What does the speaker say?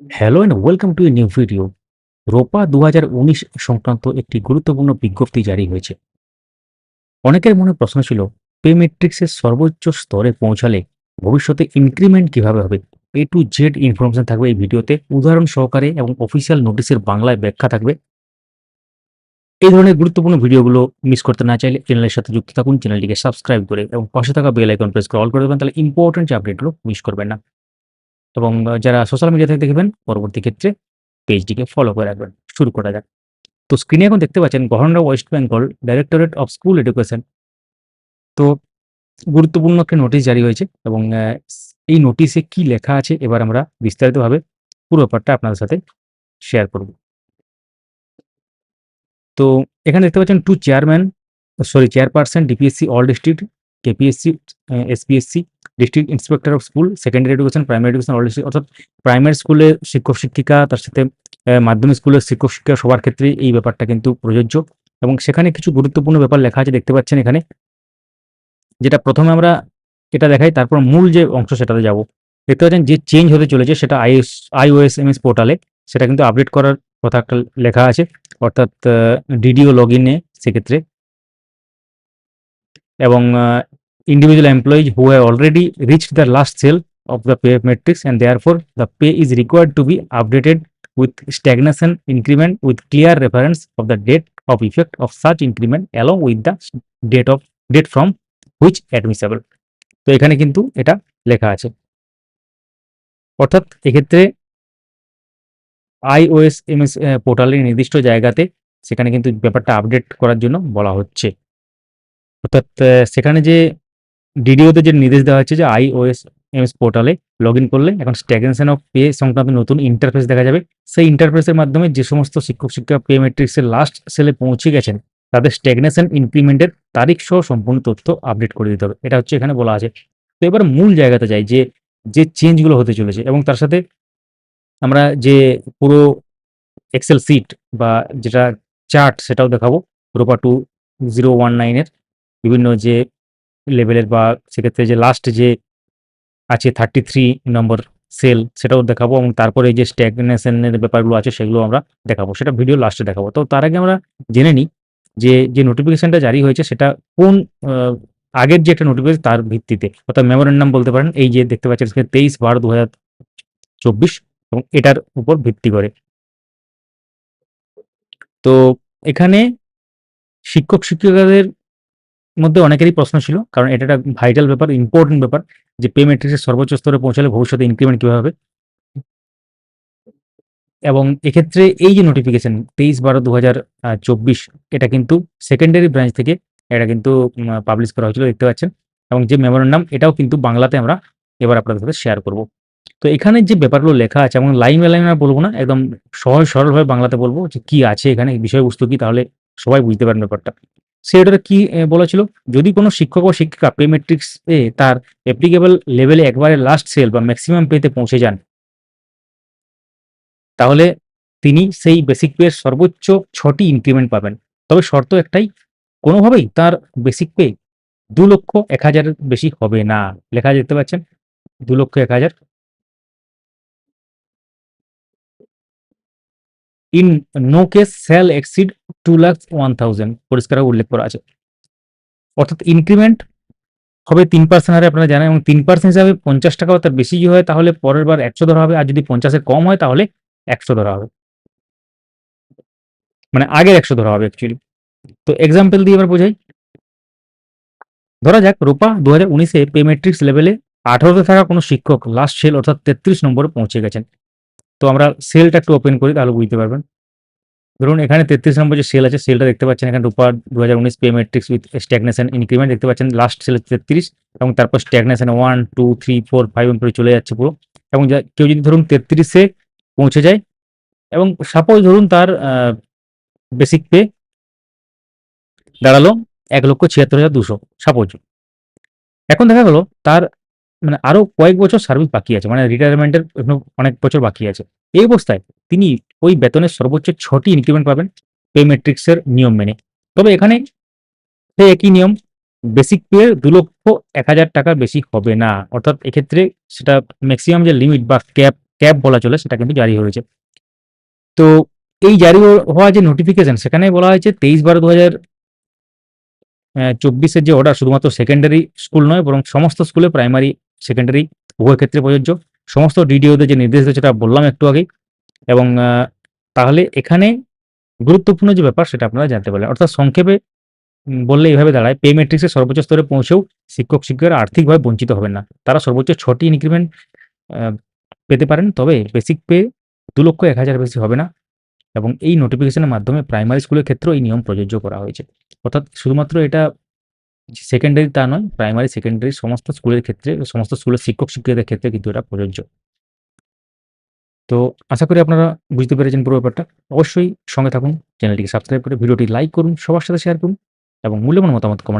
Hello and welcome to a new video ROPA দু হাজার উনিশ সংক্রান্ত একটি গুরুত্বপূর্ণ বিজ্ঞপ্তি জারি হয়েছে। অনেকের মনে প্রশ্ন ছিল পে মেট্রিক্সের সর্বোচ্চ স্তরে পৌঁছালে ভবিষ্যতে ইনক্রিমেন্ট কীভাবে হবে? এ টু জেড ইনফরমেশন থাকবে এই ভিডিওতে। উদাহরণ সহকারে এবং অফিসিয়াল নোটিশের বাংলায় ব্যাখ্যা থাকবে। এই ধরনের গুরুত্বপূর্ণ ভিডিওগুলো মিস করতে না চাইলে চ্যানেলের সাথে যুক্ত থাকুন। চ্যানেলটিকে সাবস্ক্রাইব করে এবং পাশে থাকা বেল আইকন প্রেস করে অল করে দেবেন। তাহলে ইম্পর্টেন্ট যে আপডেটগুলো মিস করবেন না। এবং যারা সোশ্যাল মিডিয়া থেকে দেখবেন, পরবর্তী ক্ষেত্রে পেজটিকে ফলো করে রাখবেন। শুরু করা যাক। তো স্ক্রিনে এখন দেখতে পাচ্ছেন, governor West Bengal directorate of school education তো গুরুত্বপূর্ণ একটা নোটিশ জারি হয়েছে এবং এই নোটিশে কি লেখা আছে এবার আমরা বিস্তারিতভাবে পুরো ব্যাপারটা আপনাদের সাথে শেয়ার করব। তো এখানে দেখতে পাচ্ছেন to chairman sorry chairperson DPSC all district KPSC SPSC district inspector of school secondary education primary education অর্থাৎ প্রাইমারি স্কুলের শিক্ষক, শিক্ষিকা, তার সাথে মাধ্যমিক স্কুলের শিক্ষক, শিক্ষিকা সবার ক্ষেত্রে এই ব্যাপারটা কিন্তু প্রযোজ্য। এবং সেখানে কিছু গুরুত্বপূর্ণ ব্যাপার লেখা আছে, দেখতে পাচ্ছেন এখানে, যেটা প্রথমে আমরা এটা দেখাই, তারপর মূল যে অংশ সেটাতে যাব। দেখতে পাচ্ছেন যে চেঞ্জ হতে চলেছে, সেটা আইএস, আইওএস, এমএস পোর্টালে সেটা কিন্তু আপডেট করার কথা লেখা আছে, অর্থাৎ ডিডিও লগ ইনে সেক্ষেত্রে। এবং individual employees who have already reached the last cell of the pay matrix and therefore the pay is required to be updated with stagnation increment with clear reference of the date of effect of such increment along with the date of date from which admissible তো এখানে কিন্তু এটা লেখা আছে অর্থাৎ এক্ষেত্রে iOS MS পোর্টালের নির্দিষ্ট জায়গাতে সেখানে কিন্তু ব্যাপারটা আপডেট করার জন্য বলা হচ্ছে অর্থাৎ আহ, সেখানে যে ডিডিওতে যে নির্দেশ দেওয়া হচ্ছে যে আইওএস এমএস পোর্টালে লগ করলে এখন স্ট্যাগনেশন অফ পে সংক্রান্ত নতুন ইন্টারফেস দেখা যাবে। সেই ইন্টারফেসের মাধ্যমে যে সমস্ত শিক্ষক শিক্ষা পে ম্যাট্রিক্সের লাস্ট সেলে পৌঁছে গেছেন, তাদের স্ট্যাগনেশন ইনক্রিমেন্টের তারিখ সহ সম্পূর্ণ তথ্য আপডেট করে দিতে হবে। এটা হচ্ছে এখানে বলা আছে। তো এবার মূল জায়গাতে যাই, যে যে চেঞ্জগুলো হতে চলেছে এবং তার সাথে আমরা যে পুরো এক্সেল সিট বা যেটা চার্ট সেটাও দেখাবো। রোপা টু জিরো ওয়ান নাইনের বিভিন্ন যে লেভেলের বা সেক্ষেত্রে যে লাস্ট যে আছে থার্টি থ্রি নম্বর সেল সেটাও দেখাবো এবং তারপরে এই যে স্ট্যাগনেশনের ব্যাপারগুলো আছে সেগুলো আমরা দেখাবো। সেটা ভিডিও লাস্টে দেখাবো। তো তার আগে আমরা জেনে নিই যে যে নোটিফিকেশনটা জারি হয়েছে সেটা কোন আগের যে একটা নোটিফিকেশন তার ভিত্তিতে, অর্থাৎ মেমোরেন্ডাম বলতে পারেন, এই যে দেখতে পাচ্ছেন সেখানে তেইশ বারো দু চব্বিশ এবং এটার উপর ভিত্তি করে। তো এখানে শিক্ষক শিক্ষিকাদের মধ্যে অনেকেরই প্রশ্ন ছিল, কারণ এটা একটা ভাইটাল ব্যাপার ইম্পর্টেন্ট ব্যাপার যে পে ম্যাট্রিক্সের সর্বোচ্চ স্তরে পৌঁছালে ভবিষ্যতে ইনক্রিমেন্ট কীভাবে হবে। এবং এক্ষেত্রে এই যে নোটিফিকেশন তেইশ বারো দু এটা কিন্তু সেকেন্ডারি ব্রাঞ্চ থেকে এটা কিন্তু পাবলিশ করা হয়েছিল, দেখতে পাচ্ছেন। এবং যে মেমোরেন্ডাম এটাও কিন্তু বাংলাতে আমরা এবার আপনাদের সাথে শেয়ার করব। তো এখানে যে ব্যাপারগুলো লেখা আছে, এবং লাইন বাই লাইন আর বলব না, একদম সহজ সরলভাবে বাংলাতে বলব যে কি আছে এখানে বিষয়বস্তু কি, তাহলে সবাই বুঝতে পারেন ব্যাপারটা। সেটাতে কি আহ, বলা ছিল যদি কোনো শিক্ষক বা শিক্ষিকা পে মেট্রিক্স এ তার অ্যাপ্লিকেবল লেভেলে একবারে লাস্ট সেল বা ম্যাক্সিমাম পেতে পৌঁছে যান তাহলে তিনি সেই বেসিক পে সর্বোচ্চ ছটি ইনক্রিমেন্ট পাবেন। তবে শর্ত একটাই কোনোভাবেই তার বেসিক পে দু লক্ষ এক হাজারের বেশি হবে না। লেখা দেখতে পাচ্ছেন? দু লক্ষ এক হাজার in no case shall exceed two lakh one thousand, পরিষ্কার উল্লেখ করা আছে। অর্থাৎ ইনক্রিমেন্ট হবে তিন পার্সেন্ট হারে, আপনারা জানেন, এবং তিন পার্সেন্ট হিসাবে পঞ্চাশ টাকা বা তার বেশি হয়, তাহলে পরের বার একশো ধরা হবে, আর যদি পঞ্চাশের কম হয়, তাহলে একশো ধরা হবে। মানে আগের একশো ধরা হবে অ্যাকচুয়ালি তো এক্সাম্পল দিয়ে এবার বোঝাই। ধরা যাক, রূপা দু হাজার উনিশে পে মেট্রিক্স লেভেলে আঠারোতে থাকা কোনো শিক্ষক লাস্ট সেল অর্থাৎ তেত্রিশ নম্বরে পৌঁছে গেছেন। তো আমরা সেলটা একটু ওপেন করি, তাহলে বুঝতে পারবেন। ধরুন এখানে তেত্রিশ নম্বর যে সেল আছে সেলটা দেখতে পাচ্ছেন এখানে রূপা দু হাজার উনিশ pay matrix with stagnation increment দেখতে পাচ্ছেন। লাস্ট সেল তেত্রিশ এবং তারপর stagnation one two three four five করে চলে যাচ্ছে পুরো। এবং কেউ যদি ধরুন তেত্রিশে পৌঁছে যায় এবং সাপোজ ধরুন তার বেসিক পে দাঁড়াল এক লক্ষ ছিয়াত্তর হাজার দুশো সাপোজ এখন দেখা গেলো তার মানে আরও কয়েক বছর সার্ভিস বাকি আছে মানে রিটায়ারমেন্টের অনেক বছর বাকি আছে। এই অবস্থায় তিনি ওই বেতনের সর্বোচ্চ ছটি ইনক্রিমেন্ট পাবেন পে মেট্রিক্সের নিয়ম মেনে। তবে এখানে সেই একই নিয়ম বেসিক পে দু লক্ষ এক হাজার টাকার বেশি হবে না। অর্থাৎ এক্ষেত্রে সেটা ম্যাক্সিমাম যে লিমিট বা ক্যাপ ক্যাপ বলা চলে সেটা কিন্তু জারি হয়েছে। তো এই জারি হওয়া যে নোটিফিকেশন সেখানে বলা হয়েছে তেইশ বারো দু হাজার চব্বিশের যে অর্ডার শুধুমাত্র সেকেন্ডারি স্কুল নয়, বরং সমস্ত স্কুলে প্রাইমারি সেকেন্ডারি উভয় ক্ষেত্রে প্রযোজ্য। সমস্ত ডিডিওদের যে নির্দেশ দিয়েছে সেটা বললাম একটু আগেই। এবং তাহলে এখানে গুরুত্বপূর্ণ যে ব্যাপার, সেটা আপনারা জানতে পারলেন। অর্থাৎ সংক্ষেপে বললে এইভাবে দাঁড়ায় পে ম্যাট্রিক্সের সর্বোচ্চ স্তরে পৌঁছেও শিক্ষক, শিক্ষিকারা আর্থিকভাবে বঞ্চিত হবেন না। তারা সর্বোচ্চ ছটি ইনক্রিমেন্ট পেতে পারেন, তবে বেসিক পে দু লক্ষ এক হাজার বেশি হবে না। এবং এই নোটিফিকেশনের মাধ্যমে প্রাইমারি স্কুলের ক্ষেত্রেও এই নিয়ম প্রযোজ্য করা হয়েছে। অর্থাৎ শুধুমাত্র এটা সেকেন্ডারি তা নয় প্রাইমারি সেকেন্ডারি সমস্ত স্কুলের ক্ষেত্রে, সমস্ত স্কুলের শিক্ষক শিক্ষিকাদের ক্ষেত্রে কিন্তু এটা প্রযোজ্য। তো আশা করি আপনারা বুঝতে পেরেছেন পুরো ব্যাপারটা। অবশ্যই সঙ্গে থাকুন, চ্যানেলটিকে সাবস্ক্রাইব করে, ভিডিওটি লাইক করুন, সবার সাথে শেয়ার করুন এবং মূল্যবান মতামত কমেন্ট